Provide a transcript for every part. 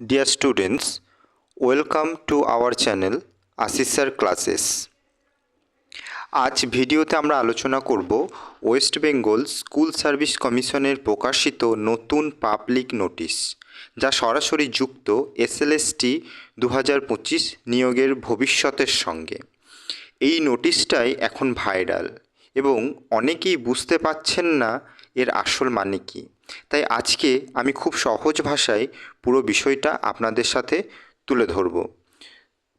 Dear students, welcome to our channel Asisar Classes. আজ ভিডিওতে আমরা আলোচনা করব ওয়েস্ট বেঙ্গল স্কুল সার্ভিস কমিশনের প্রকাশিত নতুন পাবলিক নোটিশ যা সরাসরি যুক্ত এসএলএসটি দু হাজার পঁচিশ নিয়োগের ভবিষ্যতের সঙ্গে এই নোটিশটাই এখন ভাইরাল এবং অনেকেই বুঝতে পারছেন না এর আসল মানে কী? তাই আজকে আমি খুব সহজ ভাষায় পুরো বিষয়টা আপনাদের সাথে তুলে ধরব।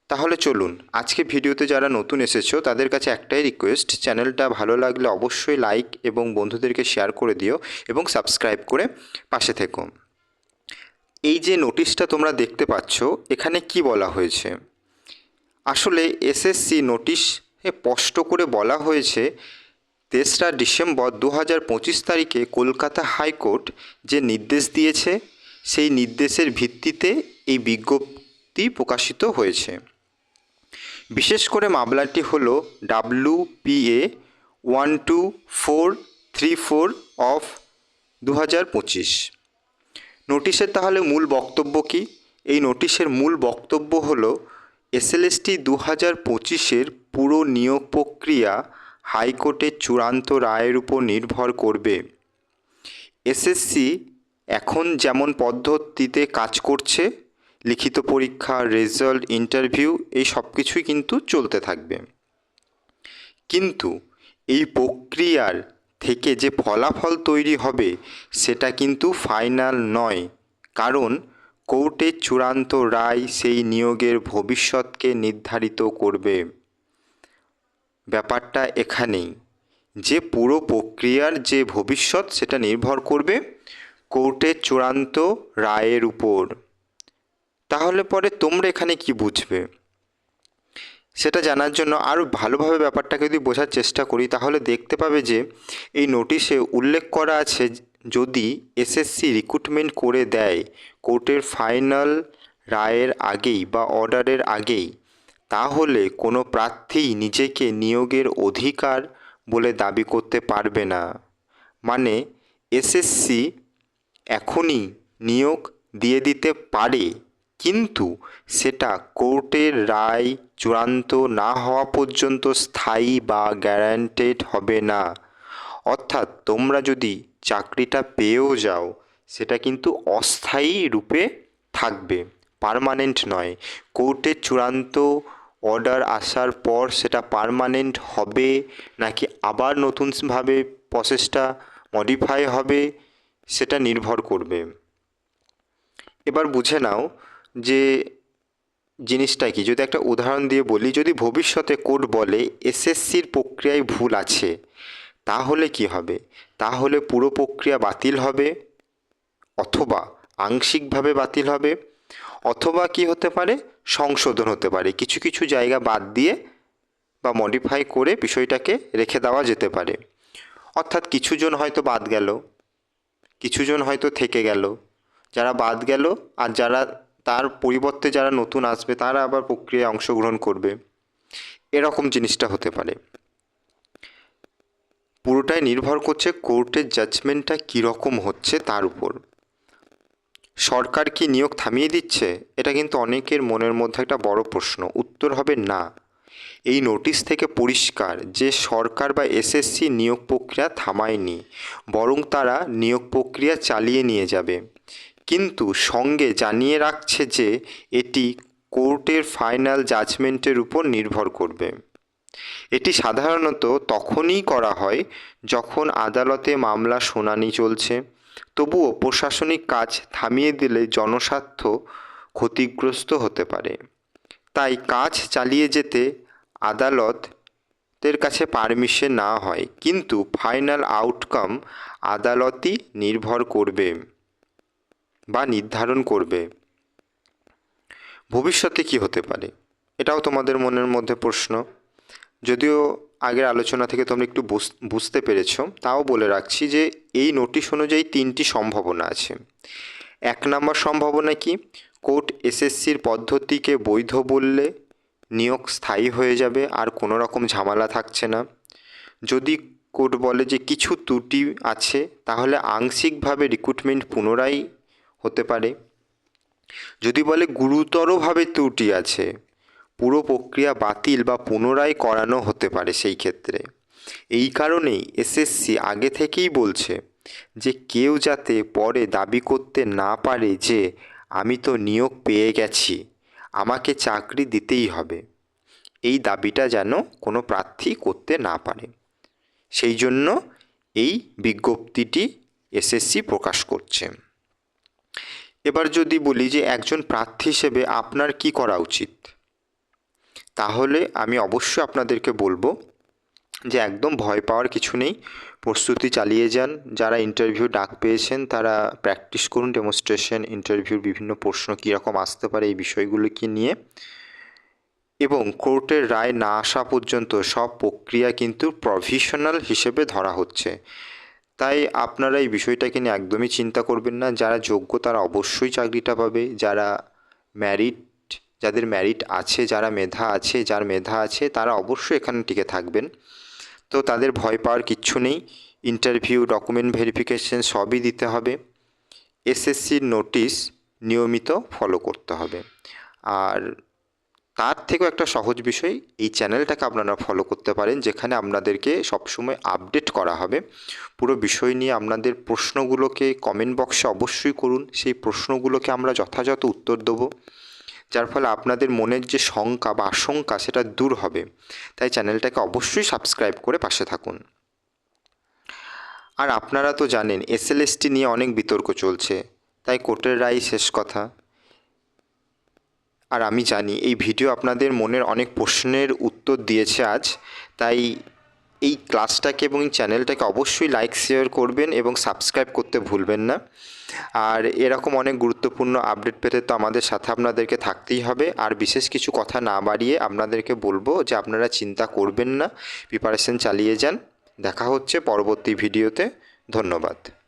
তাহলে চলুন, আজকে ভিডিওতে যারা নতুন এসেছ, তাদের কাছে একটাই রিকোয়েস্ট চ্যানেলটা ভালো লাগলে অবশ্যই লাইক এবং বন্ধুদেরকে শেয়ার করে দিও এবং সাবস্ক্রাইব করে পাশে থেকো। এই যে নোটিশটা তোমরা দেখতে পাচ্ছ, এখানে কি বলা হয়েছে? আসলে এসএসসি নোটিশ স্পষ্ট করে বলা হয়েছে তেসরা ডিসেম্বর দু পঁচিশ তারিখে কলকাতা হাইকোর্ট যে নির্দেশ দিয়েছে, সেই নির্দেশের ভিত্তিতে এই বিজ্ঞপ্তি প্রকাশিত হয়েছে। বিশেষ করে মামলাটি হল W P A one two four three four of দু পঁচিশ। নোটিশের তাহলে মূল বক্তব্য কী? এই নোটিশের মূল বক্তব্য হল, এসএলএসটি দু হাজার পঁচিশের পুরো নিয়োগ প্রক্রিয়া হাইকোর্টের চূড়ান্ত রায়ের উপর নির্ভর করবে। এসএসসি এখন যেমন পদ্ধতিতে কাজ করছে, লিখিত পরীক্ষা, রেজাল্ট, ইন্টারভিউ, এই সব কিছুই কিন্তু চলতে থাকবে। কিন্তু এই প্রক্রিয়ার থেকে যে ফলাফল তৈরি হবে, সেটা কিন্তু ফাইনাল নয়। কারণ কোর্টের চূড়ান্ত রায় সেই নিয়োগের ভবিষ্যৎকে নির্ধারিত করবে। ব্যাপারটা এখানেই। যে পুরো প্রক্রিয়ার যে ভবিষ্যৎ, সেটা নির্ভর করবে কোর্টের চূড়ান্ত রায়ের উপর। তাহলে পরে তোমরা এখানে কি বুঝবে? সেটা জানার জন্য আরও ভালোভাবে ব্যাপারটাকে যদি বোঝার চেষ্টা করি, তাহলে দেখতে পাবে যে এই নোটিশে উল্লেখ করা আছে যদি এসএসসি রিক্রুটমেন্ট করে দেয় কোর্টের ফাইনাল রায়ের আগেই বা অর্ডারের আগেই তাহলে কোনো প্রার্থী নিজেকে নিয়োগের অধিকার বলে দাবি করতে পারবে না। মানে এসএসসি এখনই নিয়োগ দিয়ে দিতে পারে, কিন্তু সেটা কোর্টের রায় চূড়ান্ত না হওয়া পর্যন্ত স্থায়ী বা গ্যারান্টেড হবে না। অর্থাৎ তোমরা যদি চাকরিটা পেয়েও যাও, সেটা কিন্তু অস্থায়ী রূপে থাকবে, পারমানেন্ট নয়। কোর্টের চূড়ান্ত অর্ডার আসার পর সেটা পারমানেন্ট হবে নাকি আবার নতুনভাবে প্রসেসটা মডিফাই হবে, সেটা নির্ভর করবে। এবার বুঝে নাও যে জিনিসটা কি। যদি একটা উদাহরণ দিয়ে বলি, যদি ভবিষ্যতে কোর্ট বলে এসএসসির প্রক্রিয়ায় ভুল আছে, তাহলে কি হবে? তাহলে পুরো প্রক্রিয়া বাতিল হবে অথবা আংশিকভাবে বাতিল হবে। অথবা কি হতে পারে? সংশোধন হতে পারে। কিছু কিছু জায়গা বাদ দিয়ে বা মডিফাই করে বিষয়টাকে রেখে দেওয়া যেতে পারে। অর্থাৎ কিছুজন হয়তো বাদ গেল কিছুজন হয়তো থেকে গেল। যারা বাদ গেল আর যারা তার পরিবর্তে যারা নতুন আসবে, তারা আবার প্রক্রিয়ায় অংশগ্রহণ করবে। এরকম জিনিসটা হতে পারে। পুরোটাই নির্ভর করছে কোর্টের জাজমেন্টটা কীরকম হচ্ছে তার উপর। সরকার কি নিয়োগ থামিয়ে দিচ্ছে? এটা কিন্তু অনেকের মনের মধ্যে একটা বড় প্রশ্ন। উত্তর হবে না। এই নোটিশ থেকে পরিষ্কার যে সরকার বা এসএসসি নিয়োগ প্রক্রিয়া থামায়নি, বরং তারা নিয়োগ প্রক্রিয়া চালিয়ে নিয়ে যাবে। কিন্তু সঙ্গে জানিয়ে রাখছে যে এটি কোর্টের ফাইনাল জাজমেন্টের উপর নির্ভর করবে। এটি সাধারণত তখনই করা হয় যখন আদালতে মামলা শুনানি চলছে। তবুও প্রশাসনিক কাজ থামিয়ে দিলে জনস্বার্থ ক্ষতিগ্রস্ত হতে পারে। তাই কাজ চালিয়ে যেতে আদালতের কাছে পারমিশন না হয়, কিন্তু ফাইনাল আউটকাম আদালতই নির্ভর করবে বা নির্ধারণ করবে। ভবিষ্যতে কি হতে পারে? এটাও তোমাদের মনের মধ্যে প্রশ্ন। যদিও আগের আলোচনা থেকে তোমরা একটু বুঝতে পেরেছ। তাও বলে রাখছি যে, এই নোটিশ অনুযায়ী তিনটি সম্ভাবনা আছে। এক নম্বর সম্ভাবনা কি? কোর্ট এসএসসির পদ্ধতিকে বৈধ বললে নিয়োগ স্থায়ী হয়ে যাবে, আর কোনো রকম ঝামেলা থাকছে না। যদি কোর্ট বলে যে কিছু ত্রুটি আছে, তাহলে আংশিকভাবে রিক্রুটমেন্ট পুনরায় হতে পারে। যদি বলে গুরুতরভাবে ত্রুটি আছে পুরো প্রক্রিয়া বাতিল বা পুনরায় করানো হতে পারে সেই ক্ষেত্রে। এই কারণেই এসএসসি আগে থেকেই বলছে যে কেউ যাতে পরে দাবি করতে না পারে যে, আমি তো নিয়োগ পেয়ে গেছি, আমাকে চাকরি দিতেই হবে। এই দাবিটা যেন কোনো প্রার্থী করতে না পারে। সেই জন্য এই বিজ্ঞপ্তিটি এসএসসি প্রকাশ করছে। এবার যদি বলি যে একজন প্রার্থী হিসেবে আপনার কি করা উচিত? তাহলে আমি অবশ্যই আপনাদেরকে বলব যে একদম ভয় পাওয়ার কিছু নেই। প্রস্তুতি চালিয়ে যান। যারা ইন্টারভিউ ডাক পেয়েছেন, তারা প্র্যাকটিস করুন ডেমনস্ট্রেশন ইন্টারভিউর বিভিন্ন প্রশ্ন কীরকম আসতে পারে, এই বিষয়গুলোকে নিয়ে। এবং কোর্টের রায় না আসা পর্যন্ত সব প্রক্রিয়া কিন্তু প্রভিশনাল হিসেবে ধরা হচ্ছে। তাই আপনারা এই বিষয়টাকে নিয়ে একদমই চিন্তা করবেন না। যারা যোগ্য, তারা অবশ্যই চাকরিটা পাবে। যারা ম্যারিট যাদের ম্যারিট আছে, যারা মেধা আছে, যার মেধা আছে, তারা অবশ্যই এখানে টিকে থাকবেন। তো তাদের ভয় পাওয়ার কিচ্ছু নেই। ইন্টারভিউ ডকুমেন্ট ভেরিফিকেশন সবই দিতে হবে। এসএসসির নোটিশ নিয়মিত ফলো করতে হবে। আর তার থেকেও একটা সহজ বিষয়, এই চ্যানেলটাকে আপনারা ফলো করতে পারেন, যেখানে আপনাদেরকে সবসময় আপডেট করা হবে। পুরো বিষয় নিয়ে আপনাদের প্রশ্নগুলোকে কমেন্ট বক্সে অবশ্যই করুন। সেই প্রশ্নগুলোকে আমরা যথাযথ উত্তর দেবো। যার ফলে আপনাদের মনের যে শঙ্কা বা আশঙ্কা সেটা দূর হবে। তাই চ্যানেলটাকে অবশ্যই সাবস্ক্রাইব করে পাশে থাকুন। আর আপনারা তো জানেন, এসএলএসটি নিয়ে অনেক বিতর্ক চলছে। তাই কোর্টের রায় শেষ কথা। আর আমি জানি, এই ভিডিও আপনাদের মনের অনেক প্রশ্নের উত্তর দিয়েছে আজ। তাই এই ক্লাসটাকে এবং এই চ্যানেলটাকে অবশ্যই লাইক, শেয়ার করবেন এবং সাবস্ক্রাইব করতে ভুলবেন না। আর এরকম অনেক গুরুত্বপূর্ণ আপডেট পেতে তো আমাদের সাথে আপনাদেরকে থাকতেই হবে। আর বিশেষ কিছু কথা না বাড়িয়ে আপনাদেরকে বলব যে আপনারা চিন্তা করবেন না প্রিপারেশন চালিয়ে যান। দেখা হচ্ছে পরবর্তী ভিডিওতে ধন্যবাদ।